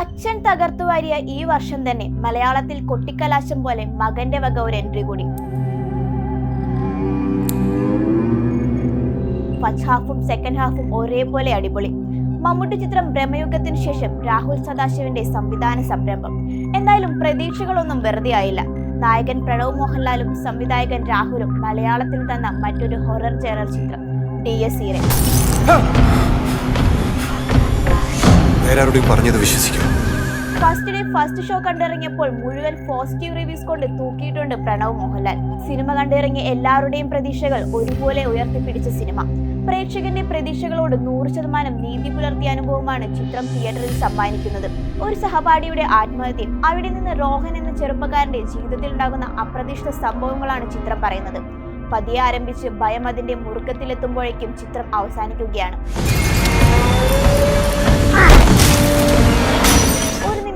അച്ഛൻ തകർത്തു വാരിയ ഈ വർഷം തന്നെ മലയാളത്തിൽ കൊട്ടിക്കലാശം പോലെ മകന്റെ വക ഒരു എൻട്രി കൂടി. ഫസ്റ്റ് ഹാഫും സെക്കൻഡ് ഹാഫും ഒരേപോലെ അടിപൊളി. മമ്മൂട്ടി ചിത്രം ബ്രഹ്മയുഗത്തിന് ശേഷം രാഹുൽ സദാശിവന്റെ സംവിധാന സംരംഭം. എന്തായാലും പ്രതീക്ഷകളൊന്നും വെറുതെ ആയില്ല. നായകൻ പ്രണവ് മോഹൻലാലും സംവിധായകൻ രാഹുലും മലയാളത്തിൽ തന്ന മറ്റൊരു ഹൊറർ ചേറർ ചിത്രം. ഡി എസ് ഈറെ വേറാരോടും പറഞ്ഞത് വിശ്വസിക്കും ഫസ്റ്റ് ഡേ ഫസ്റ്റ് ഷോ കണ്ടിറങ്ങിയപ്പോൾ മുഴുവൻ പോസിറ്റീവ് റിവ്യൂസ് കൊണ്ട് തൂക്കിയിട്ടുണ്ട് പ്രണവ് മോഹൻലാൽ. സിനിമ കണ്ടിറങ്ങിയ എല്ലാവരുടെയും പ്രതീക്ഷകൾ ഒരുപോലെ ഉയർത്തിപ്പിടിച്ച സിനിമ. പ്രേക്ഷകന്റെ പ്രതീക്ഷകളോട് നൂറ് ശതമാനം നീതി പുലർത്തിയ അനുഭവമാണ് ചിത്രം തിയേറ്ററിൽ സമ്മാനിക്കുന്നത്. ഒരു സഹപാഠിയുടെ ആത്മഹത്യ അവിടെ നിന്ന് റോഹൻ എന്ന ചെറുപ്പക്കാരന്റെ ജീവിതത്തിൽ ഉണ്ടാകുന്ന അപ്രതീക്ഷിത സംഭവങ്ങളാണ് ചിത്രം പറയുന്നത്. പതിയെ ആരംഭിച്ച് ഭയം അതിന്റെ മുറുക്കത്തിലെത്തുമ്പോഴേക്കും ചിത്രം അവസാനിക്കുകയാണ്.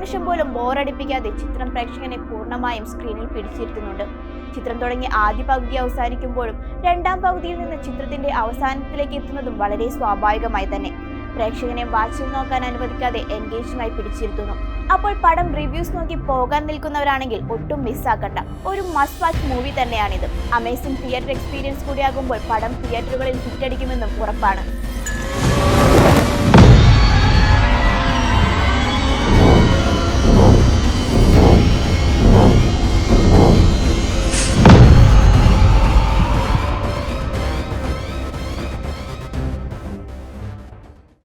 നിമിഷം പോലും ബോറടിപ്പിക്കാതെ ചിത്രം പ്രേക്ഷകനെ പൂർണമായും സ്ക്രീനിൽ പിടിച്ചിരുത്തുന്നുണ്ട്. ചിത്രം തുടങ്ങി ആദ്യ പകുതി അവസാനിക്കുമ്പോഴും രണ്ടാം പകുതിയിൽ നിന്ന് ചിത്രത്തിന്റെ അവസാനത്തിലേക്ക് എത്തുന്നതും വളരെ സ്വാഭാവികമായി തന്നെ. പ്രേക്ഷകനെ വാച്ചിൽ നോക്കാൻ അനുവദിക്കാതെ എൻഗേജിംഗ് ആയി പിടിച്ചിരുത്തുന്നു. അപ്പോൾ പടം റിവ്യൂസ് നോക്കി പോകാൻ നിൽക്കുന്നവരാണെങ്കിൽ ഒട്ടും മിസ്സാക്കണ്ട ഒരു മസ്റ്റ് വാച്ച് മൂവി തന്നെയാണിത്. അമേസിംഗ് തിയേറ്റർ എക്സ്പീരിയൻസ് കൂടിയാകുമ്പോൾ പടം തിയേറ്ററുകളിൽ ഹിറ്റടിക്കുമെന്നും ഉറപ്പാണ്.